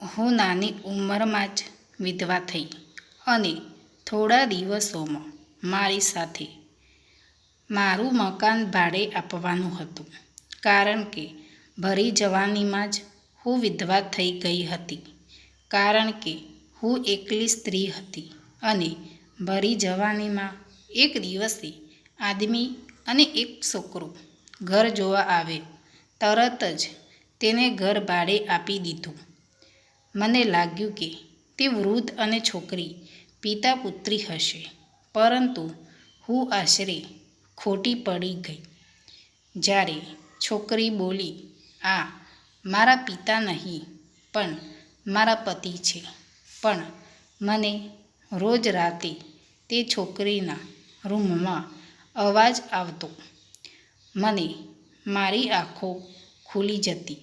હું નાની ઉંમરમાં જ વિધવા થઈ અને થોડા દિવસોમાં મારી સાથે મારું મકાન ભાડે આપવાનું હતું. કારણ કે ભરી જવાનીમાં જ હું વિધવા થઈ ગઈ હતી. કારણ કે હું એકલી સ્ત્રી હતી અને ભરી જવાનીમાં એક દિવસે આદમી અને એક છોકરો ઘર જોવા આવે, તરત જ તેને ઘર ભાડે આપી દીધું. મને લાગ્યું કે તે વૃદ્ધ અને છોકરી પિતા પુત્રી હશે. પરંતુ હું આશરે ખોટી પડી ગઈ. જ્યારે છોકરી બોલી, આ મારા પિતા નહીં, પણ મારા પતિ છે. પણ મને રોજ રાતે તે છોકરીના રૂમમાં અવાજ આવતો. મને મારી આંખો ખુલી જતી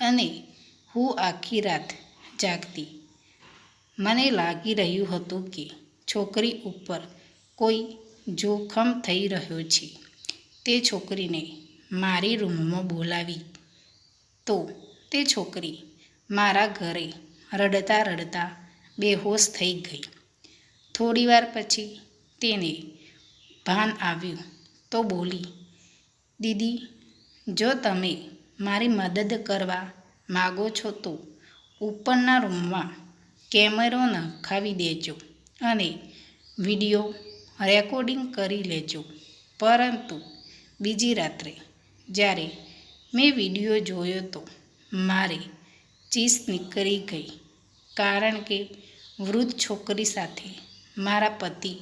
અને હું આખી રાત જાગતી. મને લાગી રહ્યું હતું કે છોકરી ઉપર કોઈ જોખમ થઈ રહ્યો છે. તે છોકરીને મારી રૂમમાં બોલાવી. તો તે છોકરી મારા ઘરે રડતા રડતા બેહોશ થઈ ગઈ. થોડીવાર પછી તેને ભાન આવ્યું તો બોલી, દીદી, જો તમે મારી મદદ કરવા માગો છો તો ઉપરના રૂમમાં કેમેરો નખાવી દેજો અને વીડિયો રેકોર્ડિંગ કરી લેજો. પરંતુ બીજી રાત્રે જ્યારે મેં વીડિયો જોયો તો મારે ચીસ નીકળી ગઈ કારણ કે વૃદ્ધ છોકરી સાથે મારા પતિ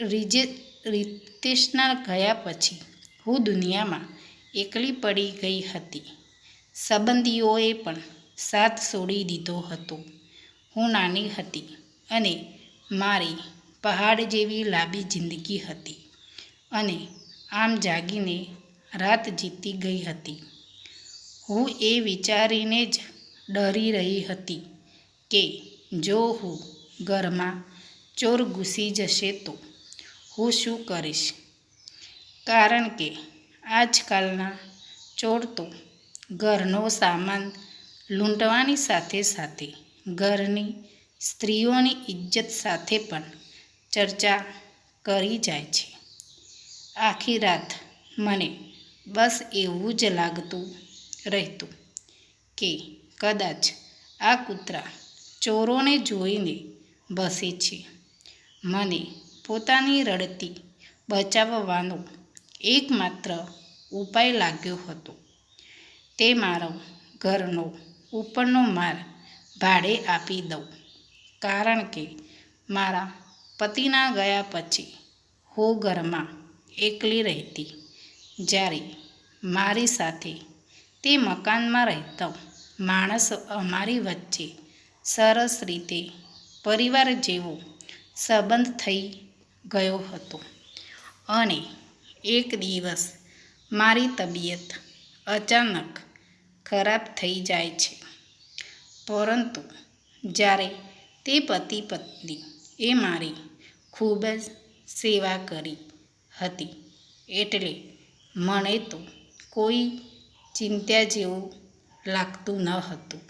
રીજે રિતેશના ગયા પછી હું દુનિયામાં એકલી પડી ગઈ હતી. સંબંધીઓએ પણ સાથ છોડી દીધો હતો. હું નાની હતી અને મારી પહાડ જેવી લાંબી જિંદગી હતી અને આમ જાગીને રાત જીતી ગઈ હતી. હું એ વિચારીને જ ડરી રહી હતી કે જો હું ઘરમાં ચોર ઘૂસી જશે તો હું શું કરીશ? કારણ કે આજકાલના ચોર તો ઘરનો સામાન લૂંટવાની સાથે સાથે ઘરની સ્ત્રીઓની ઇજ્જત સાથે પણ ચર્ચા કરી જાય છે. આખી રાત મને બસ એવું જ લાગતું રહેતું કે કદાચ આ કૂતરા ચોરોને જોઈને ભસે છે. મને પોતાની રડતી બચાવવાનો એકમાત્ર ઉપાય લાગ્યો હતો. તે મારો ઘરનો ઉપરનો માળ ભાડે આપી દઉં. કારણ કે મારા પતિના ગયા પછી હું ઘરમાં એકલી રહેતી. જ્યારે મારી સાથે તે મકાનમાં રહેતો માણસ અમારી વચ્ચે સરસ રીતે પરિવાર જેવો સંબંધ થઈ ગયો હતો. અને એક દિવસ મારી તબિયત અચાનક ખરાબ થઈ જાય છે. પરંતુ જ્યારે તે પતિ પત્ની એ મારી ખૂબ જ સેવા કરી હતી, એટલે મને તો કોઈ ચિંતા જેવું લાગતું ન હતું.